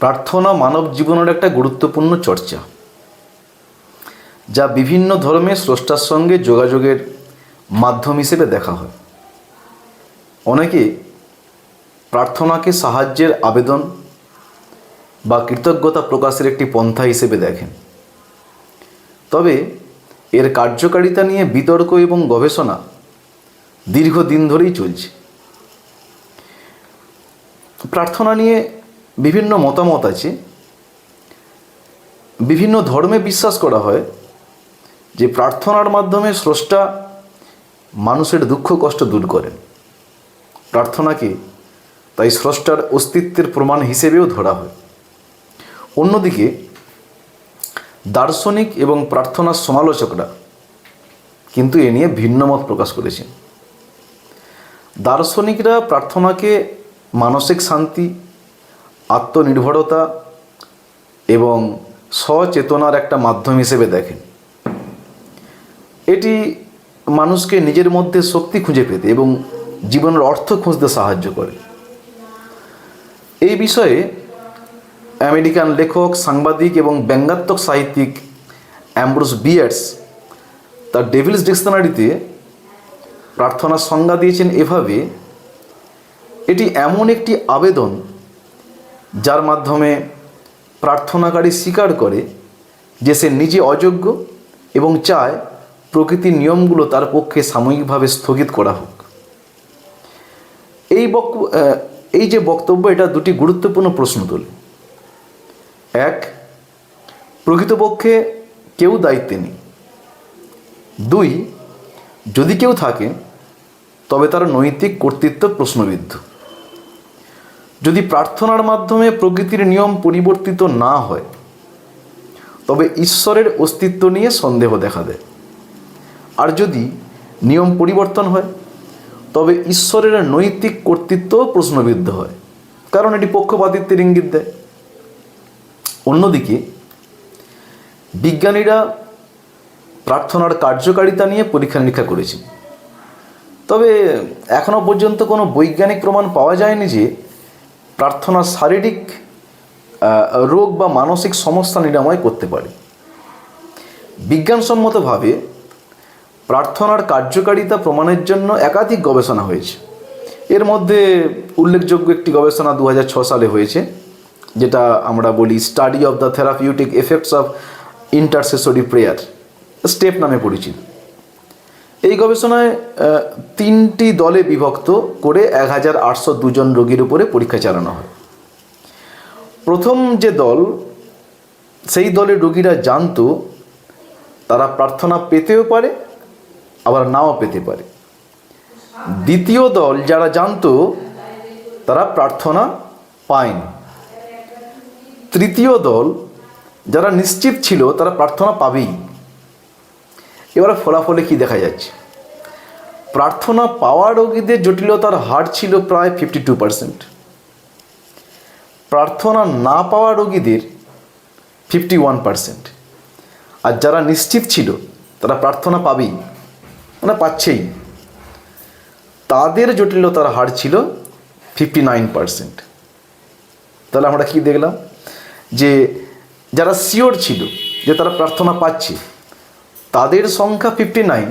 প্রার্থনা মানব জীবনের একটা গুরুত্বপূর্ণ চর্চা, যা বিভিন্ন ধর্মে স্রষ্টার সঙ্গে যোগাযোগের মাধ্যম হিসেবে দেখা হয়। অনেকে প্রার্থনাকে সাহায্যের আবেদন বা কৃতজ্ঞতা প্রকাশের একটি পন্থা হিসেবে দেখেন। তবে এর কার্যকারিতা নিয়ে বিতর্ক এবং গবেষণা দীর্ঘদিন ধরেই চলছে। প্রার্থনা নিয়ে বিভিন্ন মতামত আছে। বিভিন্ন ধর্মে বিশ্বাস করা হয় যে প্রার্থনার মাধ্যমে স্রষ্টা মানুষের দুঃখ, কষ্ট দূর করেন। প্রার্থনাকে তাই স্রষ্টার অস্তিত্বের প্রমাণ হিসেবেও ধরা হয়। অন্যদিকে দার্শনিক এবং প্রার্থনার সমালোচকরা কিন্তু এ নিয়ে ভিন্ন মত প্রকাশ করেছেন। দার্শনিকরা প্রার্থনাকে মানসিক শান্তি আত্মনির্ভরতা এবং সচেতনার একটা মাধ্যম হিসেবে দেখেন। এটি মানুষকে নিজের মধ্যে শক্তি খুঁজে পেতে এবং জীবনের অর্থ খুঁজতে সাহায্য করে। এই বিষয়ে আমেরিকান লেখক, সাংবাদিক এবং ব্যঙ্গাত্মক সাহিত্যিক অ্যাম্ব্রোস বিয়ার্স তার ডেভিলস ডিকশনারিতে প্রার্থনার সংজ্ঞা দিয়েছেন এভাবে, এটি এমন একটি আবেদন যার মাধ্যমে প্রার্থনাকারী স্বীকার করে যে সে নিজে অযোগ্য এবং চায় প্রকৃতির নিয়মগুলো তার পক্ষে সাময়িকভাবে স্থগিত করা হোক। এই বক এই যে বক্তব্য, এটা দুটি গুরুত্বপূর্ণ প্রশ্ন তোলে। এক, প্রকৃতপক্ষে কেউ দায়িত্বে নেই। দুই, যদি কেউ থাকে, তবে তার নৈতিক কর্তৃত্ব প্রশ্নবিদ্ধ। যদি প্রার্থনার মাধ্যমে প্রকৃতির নিয়ম পরিবর্তিত না হয়, তবে ঈশ্বরের অস্তিত্ব নিয়ে সন্দেহ দেখা দেয়। আর যদি নিয়ম পরিবর্তন হয়, তবে ঈশ্বরের নৈতিক কর্তৃত্ব প্রশ্নবিদ্ধ হয়, কারণ এটি পক্ষপাতিত্বের ইঙ্গিত দেয়। অন্যদিকে, বিজ্ঞানীরা প্রার্থনার কার্যকারিতা নিয়ে পরীক্ষা নিরীক্ষা করেছেন। তবে এখনও পর্যন্ত কোনো বৈজ্ঞানিক প্রমাণ পাওয়া যায়নি যে প্রার্থনা শারীরিক রোগ বা মানসিক সমস্যা নিরাময় করতে পারে। বিজ্ঞানসম্মতভাবে প্রার্থনার কার্যকারিতা প্রমাণের জন্য একাধিক গবেষণা হয়েছে। এর মধ্যে উল্লেখযোগ্য একটি গবেষণা দু সালে হয়েছে, যেটা আমরা বলি study of the therapeutic effects of intercessory prayer step নামে পরিচিত। এই গবেষণায় তিনটি দলে বিভক্ত করে এক হাজার আটশো দুজন রোগীর উপরে পরীক্ষা চালানো হয়। প্রথম যে দল, সেই দলের রোগীরা জানত, তারা প্রার্থনা পেতেও পারে, আবার নাও পেতে পারে। দ্বিতীয় দল যারা জানত, তারা প্রার্থনা পায়নি। তৃতীয় দল যারা নিশ্চিত ছিল, তারা প্রার্থনা পাবেই। এবার ফলাফলে কি দেখা যাচ্ছে? প্রার্থনা পাওয়া রোগীদের জটিলতার হার ছিল প্রায় ফিফটি টু পার্সেন্ট প্রার্থনা না পাওয়া রোগীদের ফিফটি ওয়ান পার্সেন্ট আর যারা নিশ্চিত ছিল, তারা প্রার্থনা পাবেই মানে পাচ্ছেই। তাদের জটিলতার হার ছিল ফিফটি নাইন পার্সেন্ট তাহলে আমরা কি দেখলাম? যে যারা শিওর ছিল যে তারা প্রার্থনা পাচ্ছে তাদের সংখ্যা ফিফটি নাইন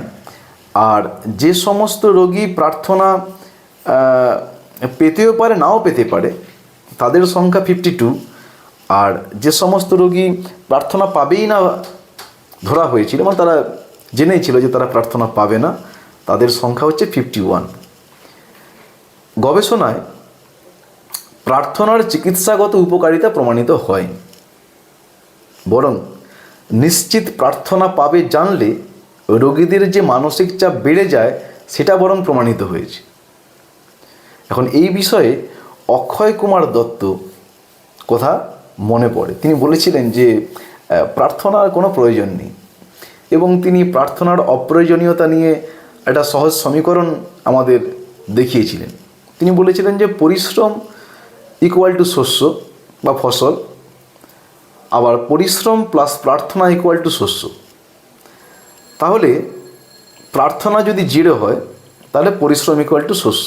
আর যে সমস্ত রোগী প্রার্থনা পেতেও পারে, নাও পেতে পারে, তাদের সংখ্যা ফিফটি টু আর যে সমস্ত রোগী প্রার্থনা পাবেই না ধরা হয়েছিল মানে তারা জেনেই ছিল যে তারা প্রার্থনা পাবে না, তাদের সংখ্যা হচ্ছে ফিফটি ওয়ান গবেষণায় প্রার্থনার চিকিৎসাগত উপকারিতা প্রমাণিত হয়, বরং নিশ্চিত প্রার্থনা পাবে জানলে রোগীদের যে মানসিক চাপ বেড়ে যায়, সেটা বরং প্রমাণিত হয়েছে। এখন এই বিষয়ে অক্ষয় কুমার দত্ত কথা মনে পড়ে। তিনি বলেছিলেন যে প্রার্থনার কোনো প্রয়োজন নেই এবং তিনি প্রার্থনার অপ্রয়োজনীয়তা নিয়ে একটা সহজ সমীকরণ আমাদের দেখিয়েছিলেন। তিনি বলেছিলেন যে, পরিশ্রম ইকুয়াল টু শস্য বা ফসল আবার পরিশ্রম প্লাস প্রার্থনা ইকুয়াল টু শস্য। তাহলে প্রার্থনা যদি জিরো হয়, তাহলে পরিশ্রম ইকুয়াল টু শস্য।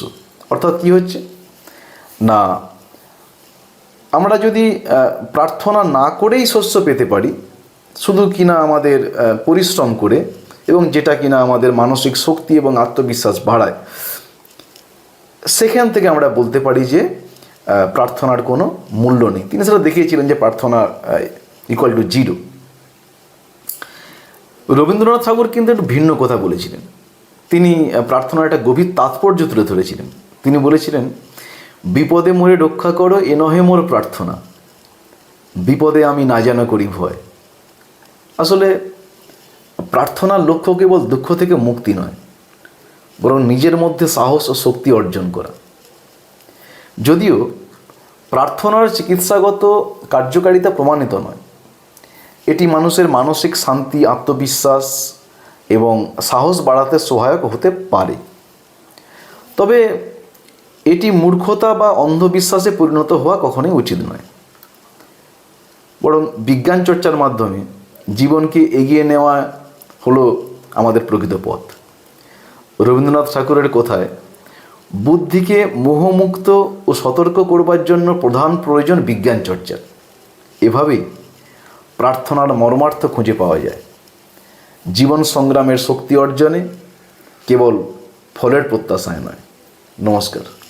অর্থাৎ কী হচ্ছে? না, আমরা যদি প্রার্থনা না করেই শস্য পেতে পারি, শুধু কিনা আমাদের পরিশ্রম করে এবং যেটা কিনা আমাদের মানসিক শক্তি এবং আত্মবিশ্বাস বাড়ায়, সেখান থেকে আমরা বলতে পারি যে প্রার্থনার কোনো মূল্য নেই। তিনি সেটা দেখিয়েছিলেন যে প্রার্থনা equal to zero Rabindranath Thakur কিন্তু একটু ভিন্ন কথা বলেছিলেন। তিনি প্রার্থনার একটা গভীর তাৎপর্য তুলে ধরেছিলেন। তিনি বলেছিলেন, বিপদে মোরে রক্ষা করো, এ নহে মোর প্রার্থনা। বিপদে আমি না যেন করি ভয়। আসলে, প্রার্থনার লক্ষ্য কেবল দুঃখ থেকে মুক্তি নয়, বরং নিজের মধ্যে সাহস ও শক্তি অর্জন করা। যদিও প্রার্থনার চিকিৎসাগত কার্যকারিতা প্রমাণিত নয়। এটি মানুষের মানসিক শান্তি, আত্মবিশ্বাস এবং সাহস বাড়াতে সহায়ক হতে পারে। তবে এটি মূর্খতা বা অন্ধবিশ্বাসে পরিণত হওয়া কখনোই উচিত নয়। বরং বিজ্ঞান চর্চার মাধ্যমে জীবনকে এগিয়ে নেওয়া হলো আমাদের প্রকৃত পথ। রবীন্দ্রনাথ ঠাকুরের কথায় বুদ্ধিকে মোহমুক্ত ও সতর্ক করবার জন্য প্রধান প্রয়োজন বিজ্ঞান চর্চা। এভাবেই প্রার্থনার মর্মার্থ খুঁজে পাওয়া যায়। জীবন সংগ্রামের শক্তি অর্জনে কেবল ফলের প্রত্যাশায় নয়। নমস্কার।